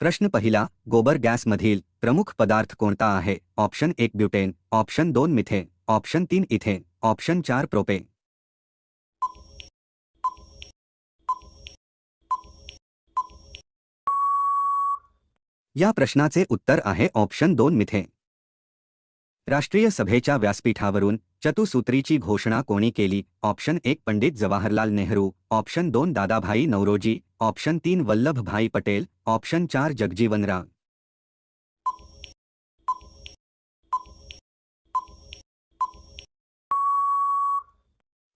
प्रश्न पहिला गोबर गॅसमधील प्रमुख पदार्थ कोणता आहे? ऑप्शन एक ब्युटेन ऑप्शन दोन मिथेन ऑप्शन तीन इथेन ऑप्शन चार प्रोपेन. या प्रश्नाचे उत्तर आहे ऑप्शन दोन मिथेन. राष्ट्रीय सभेच्या व्यासपीठावरून चतुसूत्रीची घोषणा कोणी केली? ऑप्शन एक पंडित जवाहरलाल नेहरू, ऑप्शन दोन दादाभाई नवरोजी ऑप्शन तीन वल्लभभाई पटेल, ऑप्शन चार जगजीवन राम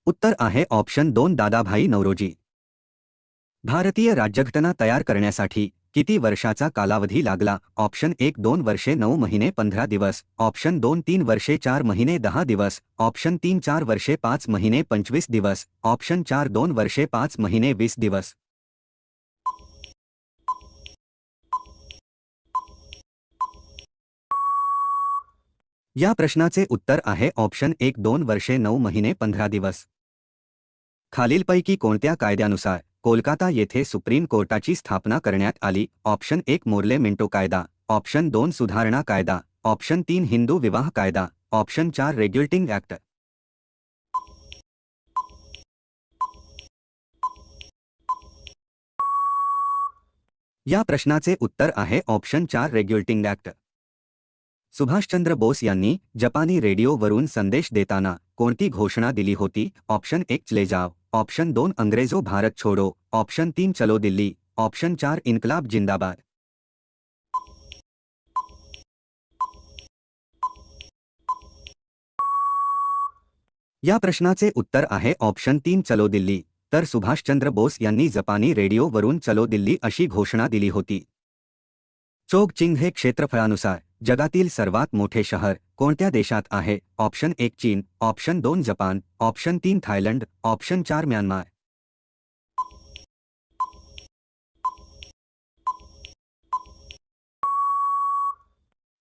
उत्तर आहे ऑप्शन दोन दादाभाई नवरोजी भारतीय राज्यघटना तयार करण्यासाठी किती वर्षाचा कालावधी लागला? ऑप्शन एक दोन वर्षे नऊ महिने पंधरा दिवस. ऑप्शन दोन तीन वर्षे चार महिने दहा दिवस. ऑप्शन तीन चार वर्षे पाच महिने पंचवीस दिवस. ऑप्शन चार दोन वर्षे पाच महिने वीस दिवस. या प्रश्नाचे उत्तर आहे. ऑप्शन एक दोन वर्षे नऊ महिने पंधरा दिवस. खालीलपैकी कोणत्या कायद्यानुसार? कोलकाता येथे सुप्रीम कोर्टाची स्थापना करण्यात आली. ऑप्शन एक, मोर्ले मिंटो कायदा. ऑप्शन दोन, सुधारणा कायदा. ऑप्शन तीन, हिंदू विवाह कायदा. ऑप्शन चार, रेग्युलेटिंग ऍक्ट. या प्रश्नाचे उत्तर आहे. ऑप्शन चार, रेग्युलेटिंग ऍक्ट. सुभाषचंद्र बोस यांनी जपानी रेडिओवरून संदेश देताना कोणती घोषणा दिली होती? ऑप्शन एक चले जाव ऑप्शन दोन अंग्रेजो भारत छोडो. ऑप्शन तीन चलो दिल्ली. ऑप्शन चार इन्कलाब जिंदाबाद. या प्रश्नाचे उत्तर आहे ऑप्शन तीन चलो दिल्ली. तर सुभाषचंद्र बोस यांनी जपानी रेडिओवरून चलो दिल्ली अशी घोषणा दिली होती. चोग चिंग हे क्षेत्रफळानुसार जगातील सर्वात मोठे शहर कोणत्या देशात आहे? ऑप्शन एक चीन ऑप्शन दोन जपान ऑप्शन तीन थायलंड ऑप्शन चार म्यानमार.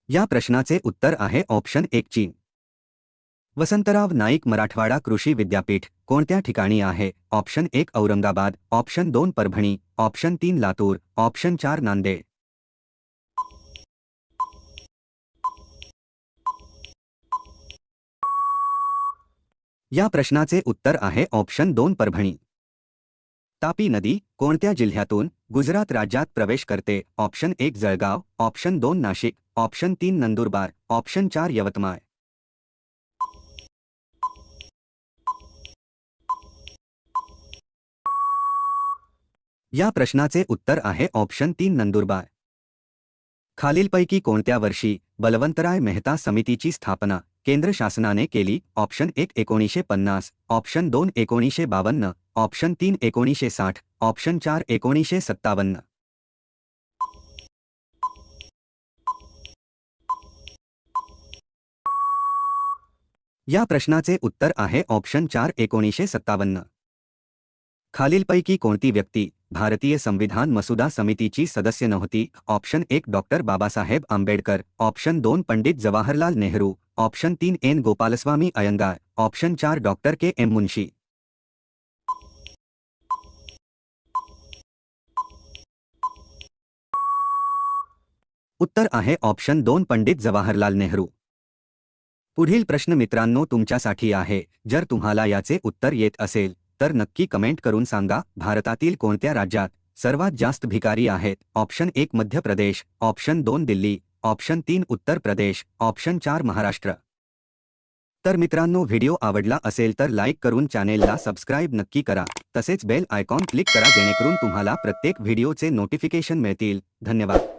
या प्रश्नाचे उत्तर आहे ऑप्शन एक चीन. वसंतराव नाईक मराठवाडा कृषी विद्यापीठ कोणत्या ठिकाणी आहे? ऑप्शन एक औरंगाबाद ऑप्शन दोन परभणी ऑप्शन तीन लातूर ऑप्शन चार नांदेड. या प्रश्नाचे उत्तर आहे ऑप्शन दोन परभणी. तापी नदी कोणत्या जिल्ह्यातून गुजरात राज्यात प्रवेश करते? ऑप्शन एक जळगाव, ऑप्शन दोन नाशिक, ऑप्शन तीन नंदुरबार, ऑप्शन चार यवतमाळ. या प्रश्नाचे उत्तर आहे ऑप्शन तीन नंदुरबार. खालीलपैकी कोणत्या वर्षी बलवंतराय मेहता समितीची स्थापना? केंद्र शासनाने केली. ऑप्शन एक एकोणीसशे पन्नास ऑप्शन दोन एकोणीसशे बावन्न ऑप्शन तीन एकोणीसशे साठ ऑप्शन चार एकोणीसशे सत्तावन्न. या प्रश्नाचे उत्तर आहे ऑप्शन चार एकोणीसशे सत्तावन्न. खालीलपैकी कोणती व्यक्ती भारतीय संविधान मसुदा समितीची सदस्य नव्हती? ऑप्शन एक डॉक्टर बाबासाहेब आंबेडकर ऑप्शन दोन पंडित जवाहरलाल नेहरू ऑप्शन तीन एन गोपालस्वामी अयंगार, ऑप्शन चार डॉक्टर के एम मुंशी। उत्तर आहे ऑप्शन दोन पंडित जवाहरलाल नेहरू। पुढील प्रश्न मित्रांनो तुमच्यासाठी आहे, जर तुम्हाला याचे उत्तर येत असेल, तर नक्की कमेंट करून सांगा, भारतातील कोणत्या राज्यात सर्वात जास्त भिकारी आहेत? ऑप्शन एक मध्य प्रदेश, ऑप्शन दोन दिल्ली ऑप्शन तीन उत्तर प्रदेश ऑप्शन चार महाराष्ट्र. तर मित्रांनो व्हिडिओ आवडला असेल तर लाईक करून चॅनेलला सबस्क्राईब नक्की करा. तसेच बेल आयकॉन क्लिक करा जेणेकरून तुम्हाला प्रत्येक व्हिडिओचे नोटिफिकेशन मिळतील. धन्यवाद.